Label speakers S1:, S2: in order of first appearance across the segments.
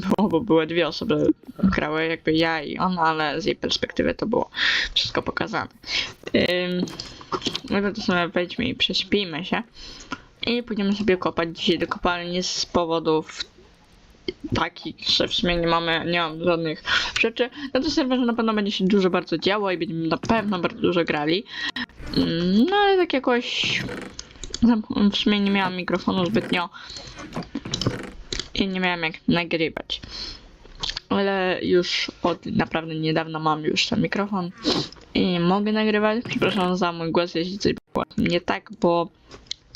S1: było, bo były dwie osoby grały, jakby ja i ona, ale z jej perspektywy to było wszystko pokazane. Ym, no to sobie wejdźmy i prześpijmy się i pójdziemy sobie kopać dzisiaj do kopalni z powodów takich, że w sumie nie mamy, nie mam żadnych rzeczy. No to serwerze na pewno będzie się dużo bardzo działo i będziemy na pewno bardzo dużo grali. Ym, No ale tak jakoś w sumie nie miałam mikrofonu zbytnio nie miałem jak nagrywać. Ale już od naprawdę niedawna mam już ten mikrofon i mogę nagrywać. Przepraszam za mój głos, jeśli coś było nie tak, bo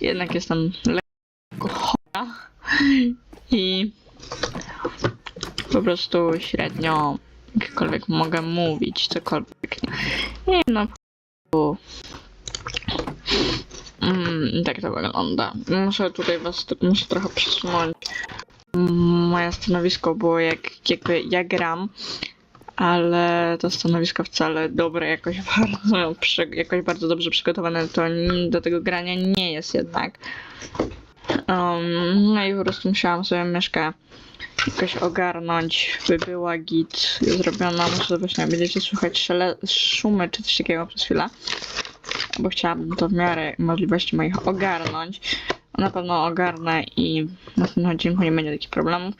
S1: jednak jestem lekko chora i po prostu średnio jakkolwiek mogę mówić, cokolwiek. Nie no, po Mm, tak to wygląda. Muszę tutaj was muszę trochę przesunąć. Moje stanowisko było jak jakby ja gram, ale to stanowisko wcale dobre, jakoś bardzo, jakoś bardzo dobrze przygotowane to do tego grania nie jest jednak. Um, no i po prostu musiałam sobie myszkę jakoś ogarnąć, by była git zrobiona. Może właśnie będziecie słuchać szele, szumy czy coś takiego przez chwilę bo chciałabym to w miarę możliwości moich ogarnąć. Na pewno ogarnę i w następnym odcinku nie będzie takich problemów.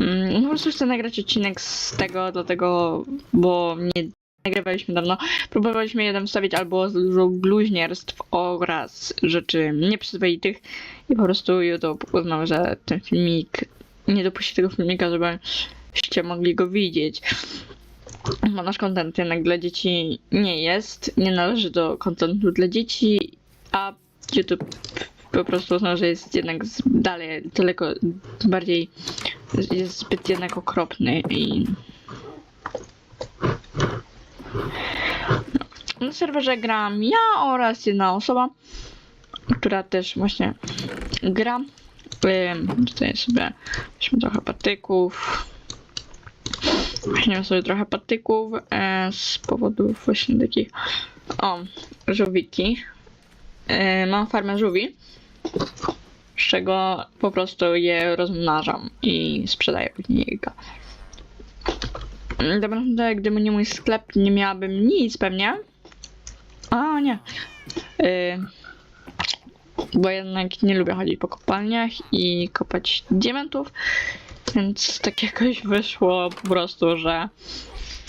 S1: Mm, Po prostu chcę nagrać odcinek z tego, dlatego, bo nie nagrywaliśmy dawno. Próbowaliśmy jeden wstawić albo z dużo bluźnierstw oraz rzeczy nieprzyzwoitych i po prostu YouTube uznał, że ten filmik, nie dopuści tego filmika, żebyście mogli go widzieć bo nasz content jednak dla dzieci nie jest, nie należy do kontentu dla dzieci, a YouTube po prostu uznał, że jest jednak dalej, daleko bardziej, jest zbyt jednak okropny i... No. Na serwerze gram ja oraz jedna osoba, która też właśnie gra. Tutaj sobie weźmy trochę patyków. Weźmiemy sobie trochę patyków e, z powodów właśnie takich. O, żółwiki. E, mam farmę żółwi, z czego po prostu je rozmnażam i sprzedaję później jajka. Tak gdyby nie mój sklep, nie miałabym nic pewnie. A, nie. E, bo jednak nie lubię chodzić po kopalniach i kopać diamentów. Więc tak jakoś wyszło po prostu, że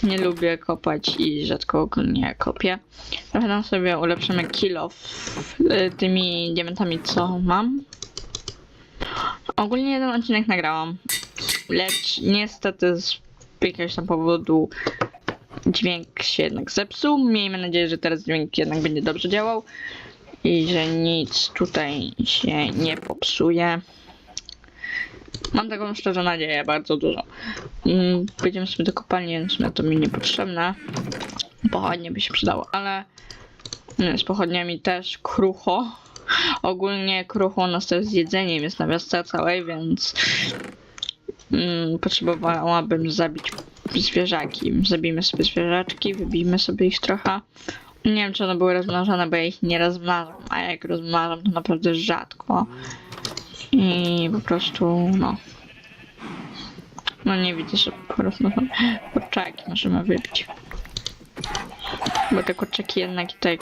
S1: nie lubię kopać i rzadko ogólnie kopię. Tam sobie ulepszymy kilo y, tymi diamentami, co mam. Ogólnie jeden odcinek nagrałam, lecz niestety z jakiegoś tam powodu dźwięk się jednak zepsuł. Miejmy nadzieję, że teraz dźwięk jednak będzie dobrze działał i że nic tutaj się nie popsuje. Mam taką szczerze nadzieję, bardzo dużo. Mm, Pójdziemy sobie do kopalni, więc to mi niepotrzebne. Pochodnie by się przydało, ale nie, z pochodniami też krucho. Ogólnie krucho u nas to jest z jedzeniem, jest na wiosce całej, więc mm, potrzebowałabym zabić zwierzaki. Zabijmy sobie zwierzaczki, wybijmy sobie ich trochę. Nie wiem, czy one były rozmnażane, bo ja ich nie rozmnażam, a jak rozmnażam, to naprawdę rzadko. I po prostu, no. No nie widzę, że po prostu są kurczaki możemy wybić. Bo te kurczaki jednak i tak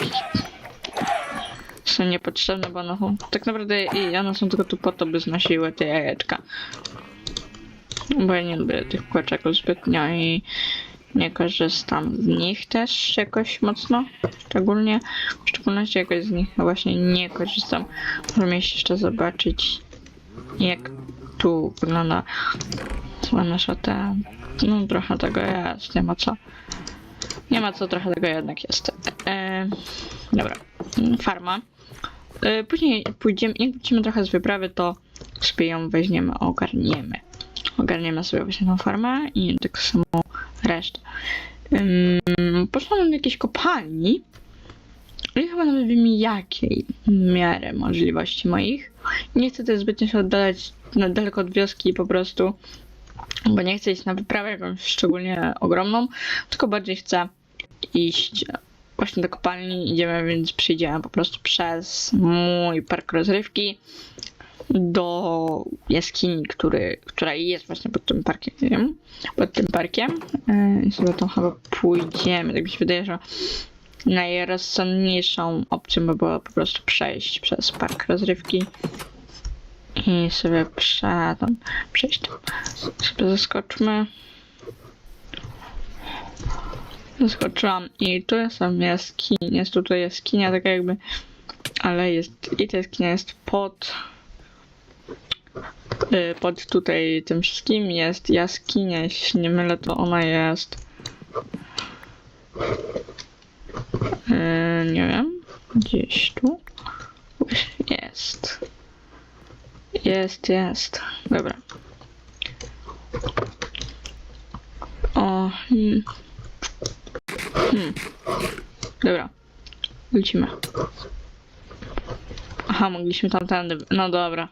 S1: są niepotrzebne, bo są tak naprawdę i one są tylko tu po to, by znosiły te jajeczka. Bo ja nie lubię tych kurczaków zbytnio i nie korzystam z nich też jakoś mocno. Szczególnie, w szczególności jakoś z nich właśnie nie korzystam. Możemy jeszcze zobaczyć jak tu wygląda cała nasza ta... No trochę tego jest, nie ma co. Nie ma co, trochę tego jednak jest. E, dobra, Mm, farma. E, później pójdziemy, jak wrócimy trochę z wyprawy, to sobie ją weźmiemy, ogarniemy. Ogarniemy sobie właśnie tą farmę i tak samo resztę. Um, poszłam do jakiejś kopalni i chyba nawet wiem jakiej miarę możliwości moich. Nie chcę też zbytnio się oddalać na daleko od wioski po prostu, bo nie chcę iść na wyprawę jakąś szczególnie ogromną, tylko bardziej chcę iść właśnie do kopalni. Idziemy, więc przyjdziemy po prostu przez mój park rozrywki. do jaskini, który, która jest właśnie pod tym parkiem. Pod tym parkiem. Yy, I sobie tam chyba pójdziemy. Tak mi się wydaje, że najrozsądniejszą opcją by było po prostu przejść przez park rozrywki i sobie prze, tam, przejść tam. Sobie zaskoczmy. Zaskoczyłam i tu jest tam jaskinia, jest tutaj jaskinia taka jakby, ale jest i ta jaskinia jest pod y, pod tutaj tym wszystkim jest jaskinia, jeśli nie mylę to ona jest y, nie wiem, gdzieś tu jest jest, jest, dobra o, hmm. Hmm. Dobra. Lecimy. Aha, mogliśmy tamtędy. No dobra.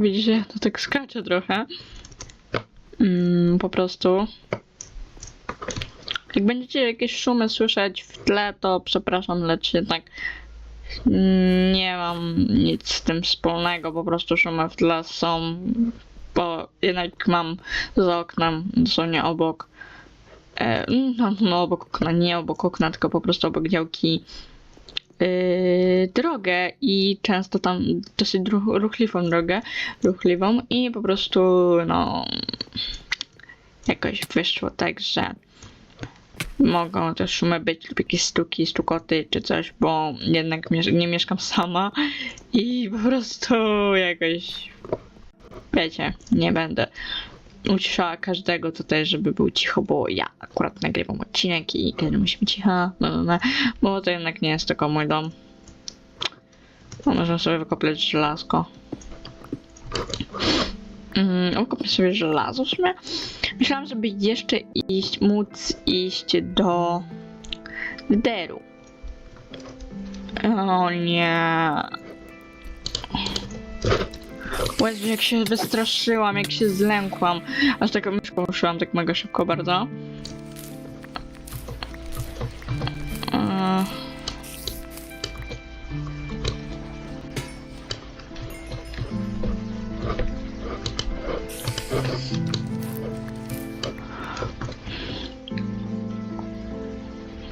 S1: Widzicie, to tak skacze trochę. Mm, po prostu. Jak będziecie jakieś szumy słyszeć w tle, to przepraszam, lecz jednak nie mam nic z tym wspólnego, po prostu szumy w tle są, bo jednak mam za oknem, dosłownie obok, e, no, no obok okna, nie obok okna, tylko po prostu obok działki drogę i często tam dosyć ruch- ruchliwą drogę, ruchliwą i po prostu no jakoś wyszło tak, że mogą też szumy być lub jakieś stuki, stukoty czy coś, bo jednak mies- nie mieszkam sama i po prostu jakoś wiecie, nie będę uciszała każdego tutaj, żeby był cicho, bo ja akurat nagrywam odcinek i każdy musi być cicha, no, no, no, bo to jednak nie jest tylko mój dom. No, możemy sobie wykopać żelazko. Mm, sobie żelazo w sumie. Myślałam, żeby jeszcze iść, móc iść do Deru. O nie. Jezu, jak się wystraszyłam, jak się zlękłam. Aż taką myszką ruszyłam tak mega szybko bardzo.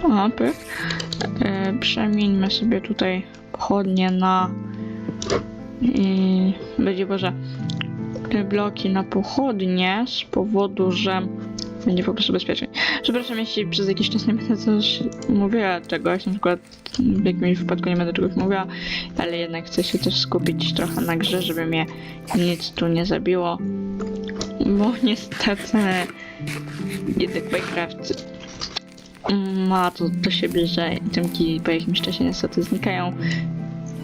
S1: O, pyk. E, przemieńmy sobie tutaj pochodnie na... I będzie Boże bloki na pochodnie z powodu, że będzie po prostu bezpieczniej. Przepraszam, jeśli przez jakiś czas nie będę coś mówiła czegoś, na przykład w jakimś wypadku nie będę czegoś mówiła, ale jednak chcę się też skupić trochę na grze, żeby mnie nic tu nie zabiło, bo niestety jednak Minecraft ma to do siebie, że itemki po jakimś czasie niestety znikają.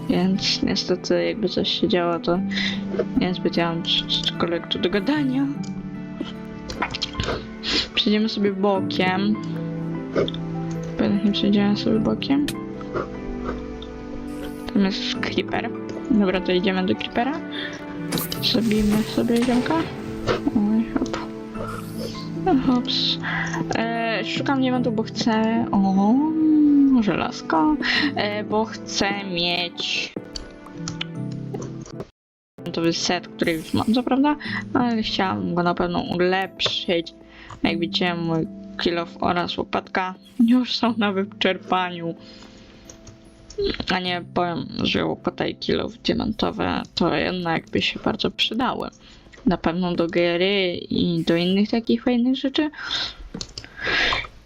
S1: Więc niestety jakby coś się działo, to niezbyt ja mam cokolwiek tu do gadania. Przejdziemy sobie bokiem. Pewnie przejdziemy sobie bokiem. Tam jest creeper. Dobra, to idziemy do creepera. Zabijmy sobie ziomka. Oj, hop. Hops. E, szukam diamentu, bo chcę. O, żelazko. E, bo chcę mieć. To set, który już mam, co prawda, ale chciałam go na pewno ulepszyć. Jak widzicie, mój kilof oraz łopatka już są na wyczerpaniu. A nie powiem, że łopata i kilof diamentowe to jednak by się bardzo przydały na pewno do gry i do innych takich fajnych rzeczy.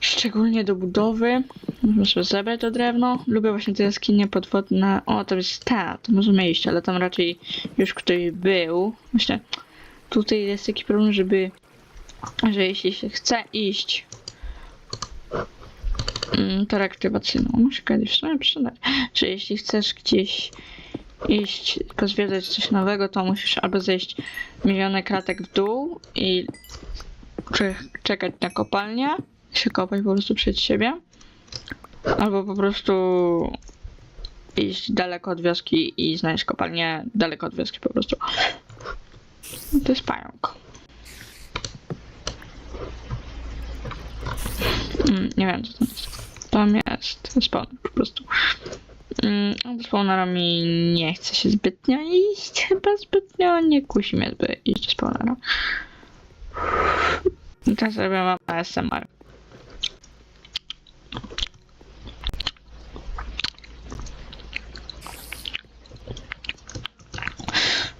S1: Szczególnie do budowy. Muszę zebrać to drewno. Lubię właśnie te jaskinie podwodne. O, to jest ta, to możemy iść, ale tam raczej już ktoś był. Myślę, tutaj jest taki problem, żeby, że jeśli się chce iść mm, to reaktywacyjną, muszę kiedyś w sumie przydać, że jeśli chcesz gdzieś iść, pozwiedzać coś nowego, to musisz albo zejść miliony kratek w dół i cze- czekać na kopalnię, się kopać po prostu przed siebie, albo po prostu iść daleko od wioski i znaleźć kopalnię daleko od wioski po prostu. To jest pająk. Mm, nie wiem, co tam jest. Tam jest spawner po prostu. Mm, a do spawnera mi nie chce się zbytnio iść. Chyba zbytnio nie kusi mnie, by iść do spawnera. Teraz robię mam ASMR.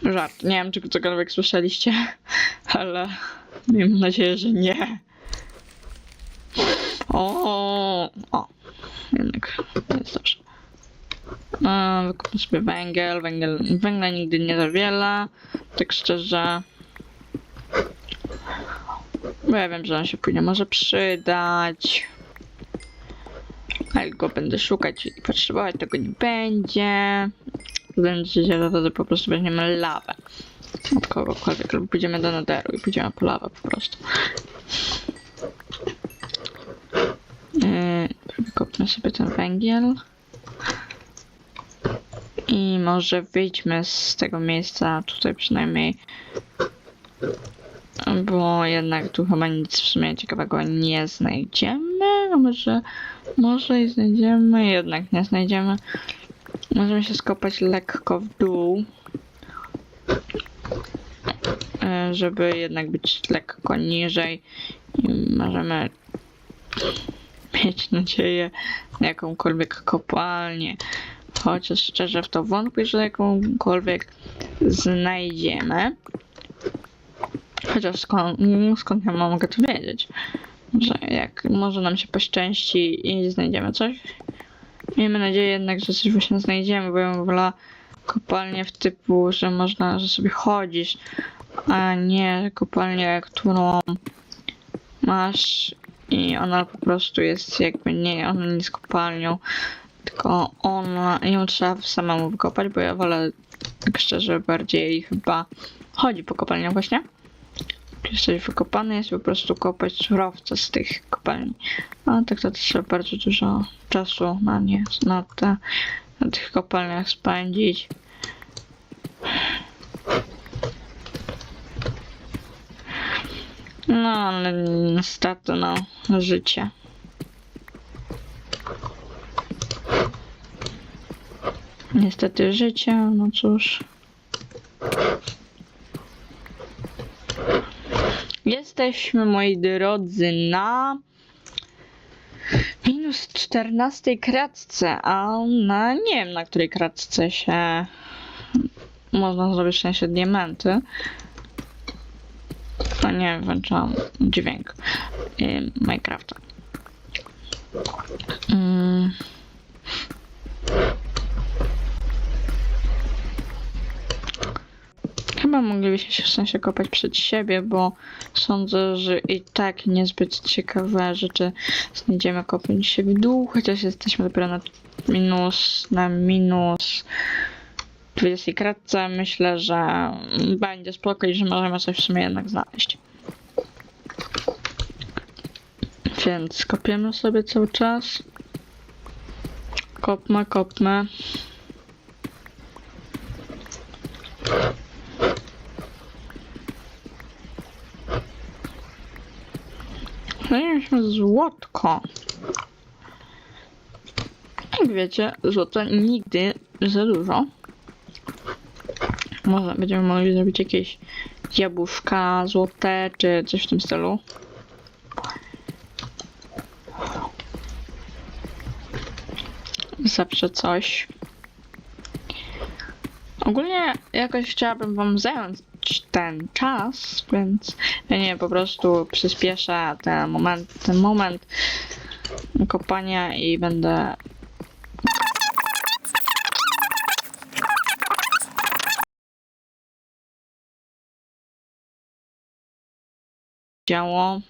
S1: Żart. Nie wiem, czy cokolwiek słyszeliście, ale mam nadzieję, że nie. O, o, jednak jest dobrze. No, wykupmy sobie węgiel. węgiel. Węgla nigdy nie za wiele, tak szczerze. Bo ja wiem, że on się później może przydać. Ale go będę szukać i potrzebować, tego nie będzie. Będzie się wtedy po prostu weźmiemy lawę. Od kogokolwiek, lub pójdziemy do Netheru i pójdziemy po lawę po prostu. Yy, wykopmy sobie ten węgiel. I może wyjdźmy z tego miejsca tutaj przynajmniej. Bo jednak tu chyba nic w sumie ciekawego nie znajdziemy. A może, może i znajdziemy, jednak nie znajdziemy. Możemy się skopać lekko w dół. e, Żeby jednak być lekko niżej. I możemy mieć nadzieję na jakąkolwiek kopalnię. Chociaż szczerze w to wątpię, że jakąkolwiek znajdziemy. Chociaż skąd, skąd ja mogę to wiedzieć? Że jak może nam się poszczęści i znajdziemy coś. Miejmy nadzieję jednak, że coś właśnie znajdziemy, bo ja wolała kopalnię w typu, że można, że sobie chodzisz, a nie kopalnię, którą masz i ona po prostu jest jakby nie, ona nie jest kopalnią, tylko ona, ją trzeba samemu wykopać, bo ja wolę tak szczerze bardziej chyba chodzi po kopalniach właśnie. Jesteś wykopany, jest po prostu kopać surowce z tych kopalni. A tak to trzeba bardzo dużo czasu na nie, na, te, na tych kopalniach spędzić. No, ale niestety, no, życie. Niestety życie, no cóż. Jesteśmy, moi drodzy, na minus 14 kratce, a na nie wiem, na której kratce się można zrobić w sensie diamenty. A nie, włączam dźwięk y, Minecrafta. Mm. Chyba moglibyśmy się w sensie kopać przed siebie, bo sądzę, że i tak niezbyt ciekawe rzeczy znajdziemy kopiąc się w dół, chociaż jesteśmy dopiero na minus, na minus 20 kratce. Myślę, że będzie spoko i że możemy coś w sumie jednak znaleźć. Więc kopiemy sobie cały czas. Kopmy, kopmy. Znaleźliśmy złotko. Jak wiecie, złota nigdy za dużo. Może będziemy mogli zrobić jakieś jabłuszka złote, czy coś w tym stylu. Zawsze coś. Ogólnie jakoś chciałabym wam zająć ten czas, więc nie po prostu przyspieszę ten moment, ten moment kopania i będę działo,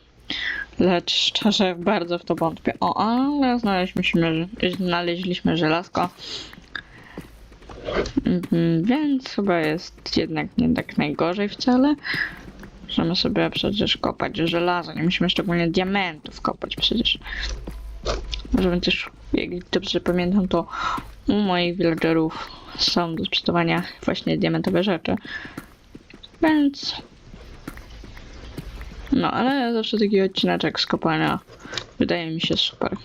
S1: lecz szczerze bardzo w to wątpię. O, ale znaleźliśmy, znaleźliśmy żelazko. Mhm, Więc chyba jest jednak nie tak najgorzej wcale. Możemy sobie przecież kopać żelazo, nie musimy szczególnie diamentów kopać przecież. Możemy też, jak dobrze pamiętam, to u moich villagerów są do sprzedawania właśnie diamentowe rzeczy. Więc... No, ale zawsze taki odcineczek z kopania wydaje mi się super.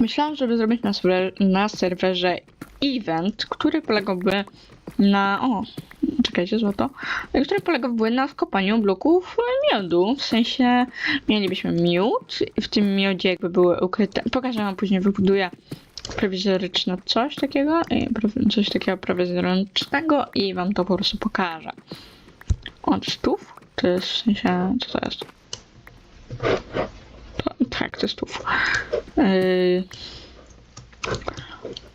S1: Myślałam, żeby zrobić na, na serwerze event, który polegałby na. O, czekajcie, złoto. Który polegałby na wkopaniu bloków miodu. W sensie mielibyśmy miód w tym miodzie jakby były ukryte. Pokażę wam później, wybuduję prowizoryczne coś takiego, coś takiego prowizorycznego i wam to po prostu pokażę. Od stów? To jest w sensie, co to jest? To, tak, to jest stów. Yy,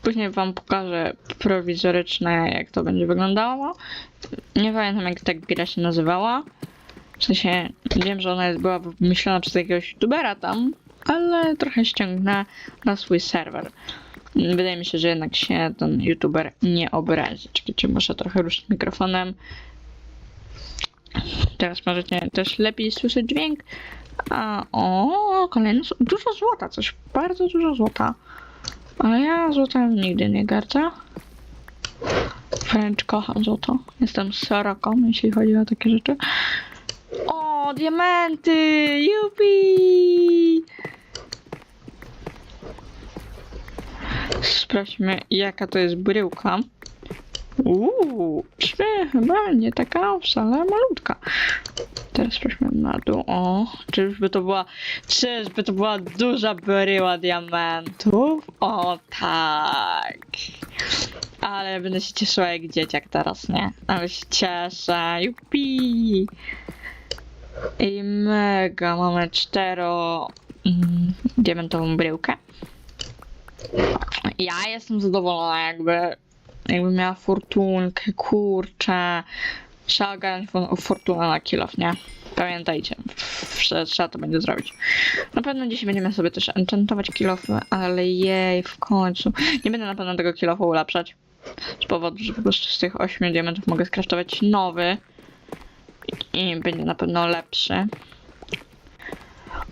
S1: Później wam pokażę prowizoryczne, jak to będzie wyglądało. Nie pamiętam, jak ta gra się nazywała. W sensie, wiem, że ona była wymyślona przez jakiegoś youtubera tam, ale trochę ściągnę na swój serwer. Wydaje mi się, że jednak się ten youtuber nie obrazi. Czekajcie, muszę trochę ruszyć mikrofonem. Teraz możecie też lepiej słyszeć dźwięk. A o, kolejne. Dużo złota, coś bardzo dużo złota. Ale ja złotem nigdy nie gardzę. Wręcz kocham złoto. Jestem soroką, jeśli chodzi o takie rzeczy. O, diamenty! Jupi! Sprawdźmy, jaka to jest bryłka. Uuu, nie taka wcale malutka. Teraz sprawdźmy na dół. O, czyżby to była, czyżby to była duża bryła diamentów? O tak. Ale będę się cieszyła jak dzieciak teraz, nie? Ale się cieszę, jupi. I mega, mamy cztero mm, diamentową bryłkę. Ja jestem zadowolona jakby, jakby miała fortunkę, kurczę. Trzeba ogarnąć fo- fortunę na kilof, nie? Pamiętajcie, trzeba to będzie zrobić. Na pewno dzisiaj będziemy sobie też enchantować kilofy, ale jej, w końcu. Nie będę na pewno tego kilofu ulepszać. Z powodu, że po prostu z tych 8 diamentów mogę skraftować nowy. I będzie na pewno lepszy.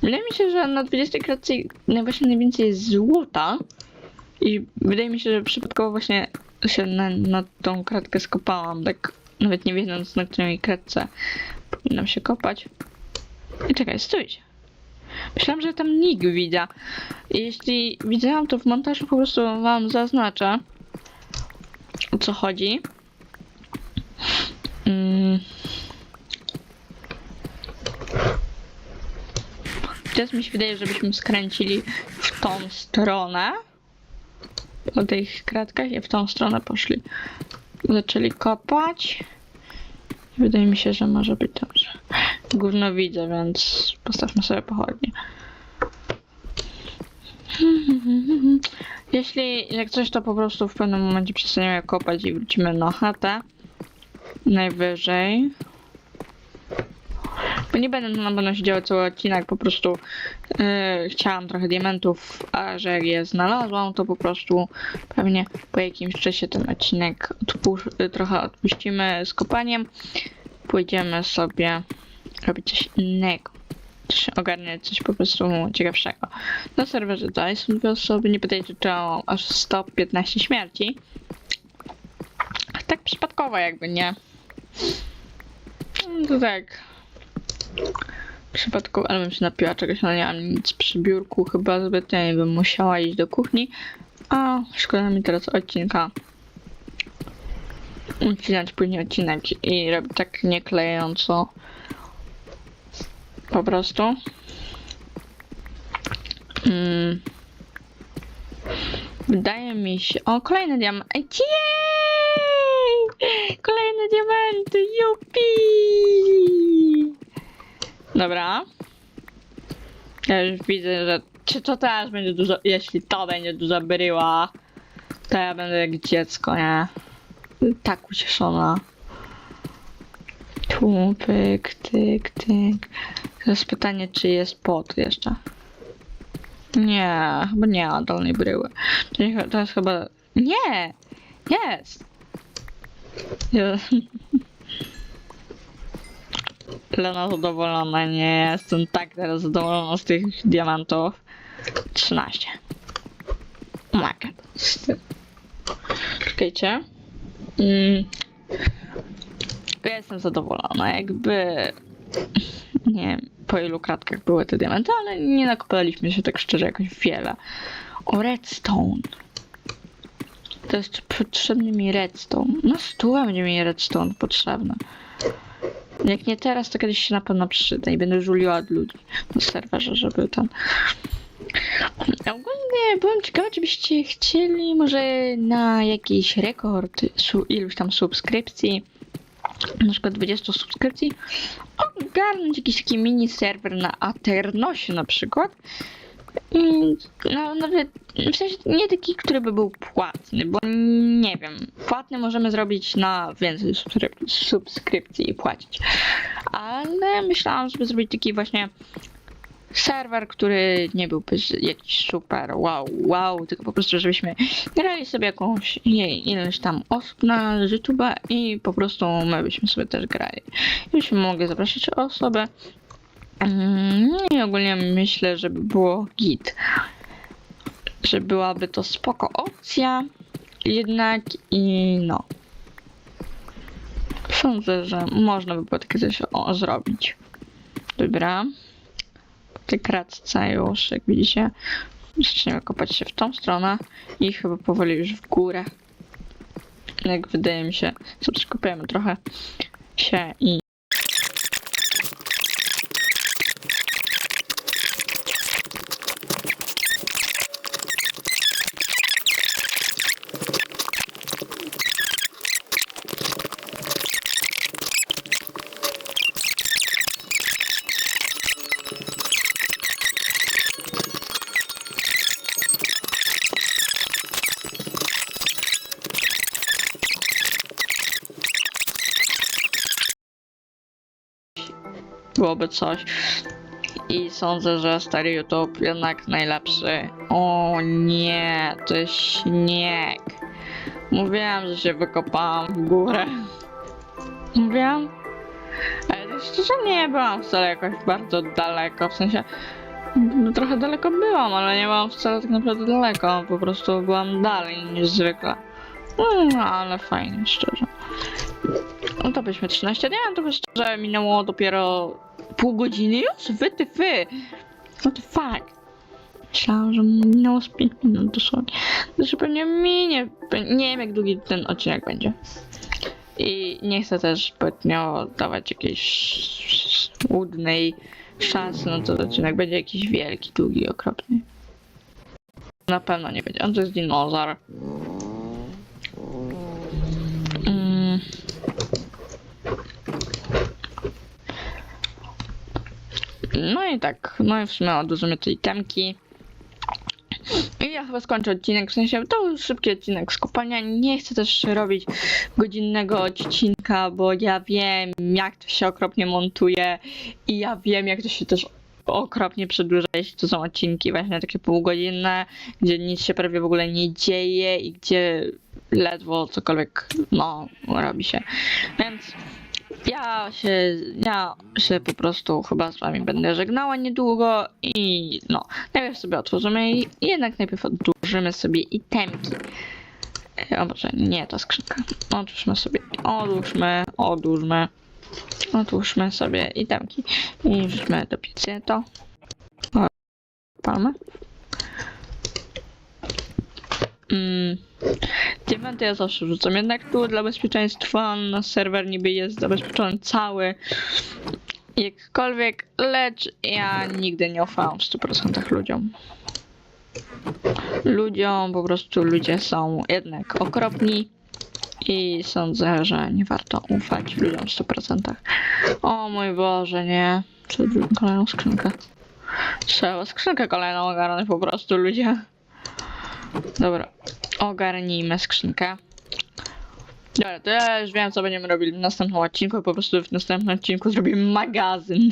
S1: Wydaje mi się, że na 20 kratce właśnie najwięcej złota. I wydaje mi się, że przypadkowo właśnie się na, na tą kratkę skopałam, tak nawet nie wiedząc na której kratce powinnam się kopać. I czekaj, stójcie. Myślałam, że tam nikt widzę. Jeśli widziałam, to w montażu po prostu wam zaznaczę o co chodzi. Mm. Teraz mi się wydaje, żebyśmy skręcili w tą stronę. Po tych kratkach i w tą stronę poszli. Zaczęli kopać. Wydaje mi się, że może być dobrze. Gówno widzę, więc postawmy sobie pochodnie. Jeśli jak coś, to po prostu w pewnym momencie przestaniemy kopać i wrócimy na chatę. Najwyżej. Nie będę na pewno siedziała cały odcinek, po prostu yy, chciałam trochę diamentów, a że je znalazłam, to po prostu pewnie po jakimś czasie ten odcinek odpu- trochę odpuścimy z kopaniem. Pójdziemy sobie robić coś innego. Ogarniać coś po prostu ciekawszego. Na serwerze dalej są dwie osoby, nie pytajcie o aż 115 śmierci. Tak przypadkowo jakby, nie? No To tak. Przypadkowo, ale bym się napiła czegoś, ale nie mam nic przy biurku, chyba zbytnio nie bym musiała iść do kuchni. A szkoda mi teraz odcinka. Ucinać później odcinek i robić tak nieklejąco. Po prostu. Mm. Wydaje mi się. O, kolejny diament. Ej, Jej! Kolejne diamenty! Dobra. Ja już widzę, że. Czy to też będzie dużo. Jeśli to będzie duża bryła, to ja będę jak dziecko, nie? Tak ucieszona. Tu, pyk, tyk, tyk. Teraz pytanie, czy jest pot jeszcze? Nie, chyba nie ma dolnej bryły. To, to jest chyba... Nie! Jest! Je- Lena zadowolona, nie jestem tak teraz zadowolona z tych diamentów. 13. Makę. Czekajcie. Mm. Ja jestem zadowolona, jakby... Nie wiem, po ilu kratkach były te diamenty, ale nie nakopaliśmy się tak szczerze jakoś wiele. O, redstone. To jest potrzebny mi redstone. No stół będzie mi redstone potrzebny. Jak nie teraz, to kiedyś się na pewno przyda i będę żuliła od ludzi na serwerze, żeby ten... Ogólnie byłem ciekawa, czy byście chcieli może na jakiś rekord su- iluś tam subskrypcji, na przykład 20 subskrypcji, ogarnąć jakiś taki mini serwer na Aternosie na przykład. I no, nawet w sensie nie taki, który by był płatny, bo nie wiem. Płatny możemy zrobić na więcej subskryp- subskrypcji i płacić. Ale myślałam, żeby zrobić taki właśnie serwer, który nie byłby jakiś super wow, wow, tylko po prostu, żebyśmy grali sobie jakąś ilość tam osób na YouTube'a i po prostu my byśmy sobie też grali. I byśmy mogli zaprosić osoby. Mm, i ogólnie myślę, żeby było git. Że byłaby to spoko opcja, jednak i no. Sądzę, że można by było takie coś o, zrobić. Dobra. Po tej kratce już, jak widzicie, zaczniemy kopać się w tą stronę i chyba powoli już w górę. Jak wydaje mi się, kopiemy trochę się i byłoby coś. I sądzę, że stary YouTube jednak najlepszy. O nie, to jest śnieg. Mówiłam, że się wykopałam w górę. Mówiłam? Ale to szczerze nie byłam wcale jakoś bardzo daleko, w sensie no, trochę daleko byłam, ale nie byłam wcale tak naprawdę daleko, po prostu byłam dalej niż zwykle. No, ale fajnie, szczerze. No to byśmy 13 diamentów, szczerze minęło dopiero pół godziny już? Wy! What the fuck? Myślałam, że minęło z 5 minut dosłownie. Znaczy pewnie minie, nie wiem jak długi ten odcinek będzie. I nie chcę też zbytnio dawać jakiejś łudnej szansy na to, odcinek będzie jakiś wielki, długi, okropny. Na pewno nie będzie. On to jest dinozaur. No i tak, no i w sumie odłożymy te itemki. I ja chyba skończę odcinek, w sensie to był szybki odcinek z kopania. Nie chcę też robić godzinnego odcinka, bo ja wiem jak to się okropnie montuje i ja wiem jak to się też okropnie przedłuża, jeśli to są odcinki właśnie takie półgodzinne, gdzie nic się prawie w ogóle nie dzieje i gdzie ledwo cokolwiek no robi się. Więc ja się, ja się po prostu chyba z wami będę żegnała niedługo i no, najpierw sobie otworzymy i jednak najpierw odłożymy sobie itemki. E, O Boże, nie ta skrzynka. Otwórzmy sobie, odłóżmy, odłóżmy, otwórzmy sobie itemki i wrzućmy do piecy to. Palmy. Mm. Diamenty ja zawsze wrzucam, jednak tu dla bezpieczeństwa na serwer niby jest zabezpieczony cały. Jakkolwiek, lecz ja nigdy nie ufałam w 100% ludziom. Ludziom, po prostu ludzie są jednak okropni i sądzę, że nie warto ufać ludziom w 100%. O mój Boże, nie. Czy kolejną skrzynkę? Trzeba skrzynkę kolejną ogarnąć po prostu, ludzie. Dobra, ogarnijmy skrzynkę. Dobra, to ja już wiem, co będziemy robili w następnym odcinku. Po prostu w następnym odcinku zrobimy magazyn.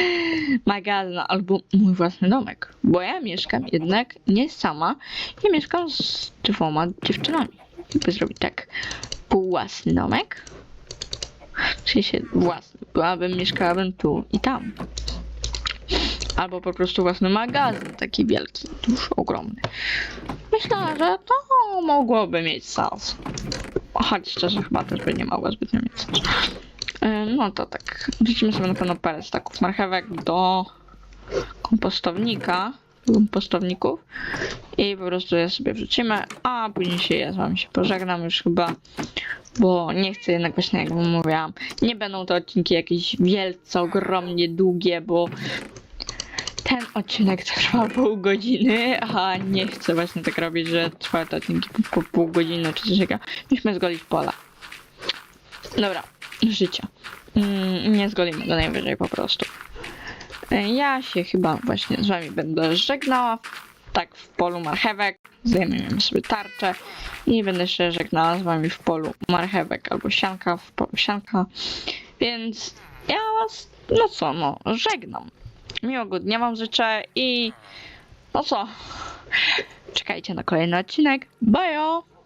S1: magazyn albo mój własny domek. Bo ja mieszkam jednak nie sama. Ja mieszkam z dwoma dziewczynami. By zrobić tak własny domek. W sensie własny. Byłabym, mieszkałabym tu i tam. Albo po prostu własny magazyn, taki wielki, duży, ogromny. Myślę, że to mogłoby mieć sens. Choć szczerze chyba też by nie mogło zbytnio mieć sens. E, No to tak, wrzucimy sobie na pewno parę staków marchewek do kompostownika, kompostowników i po prostu je sobie wrzucimy, a później się ja z wami się pożegnam już chyba, bo nie chcę jednak właśnie jak mówiłam, nie będą to odcinki jakieś wielce, ogromnie długie, bo ten odcinek trwa pół godziny, a nie chcę właśnie tak robić, że trwa te odcinki po, pół godziny czy coś takiego. Musimy zgolić pola. Dobra, życia. Mm, nie zgolimy go najwyżej po prostu. E, Ja się chyba właśnie z wami będę żegnała. Tak w polu marchewek. Zajmiemy sobie tarczę. I będę się żegnała z wami w polu marchewek albo sianka w polu sianka. Więc ja was, no co, no, żegnam. Miłego dnia wam życzę i no co, czekajcie na kolejny odcinek. Bye!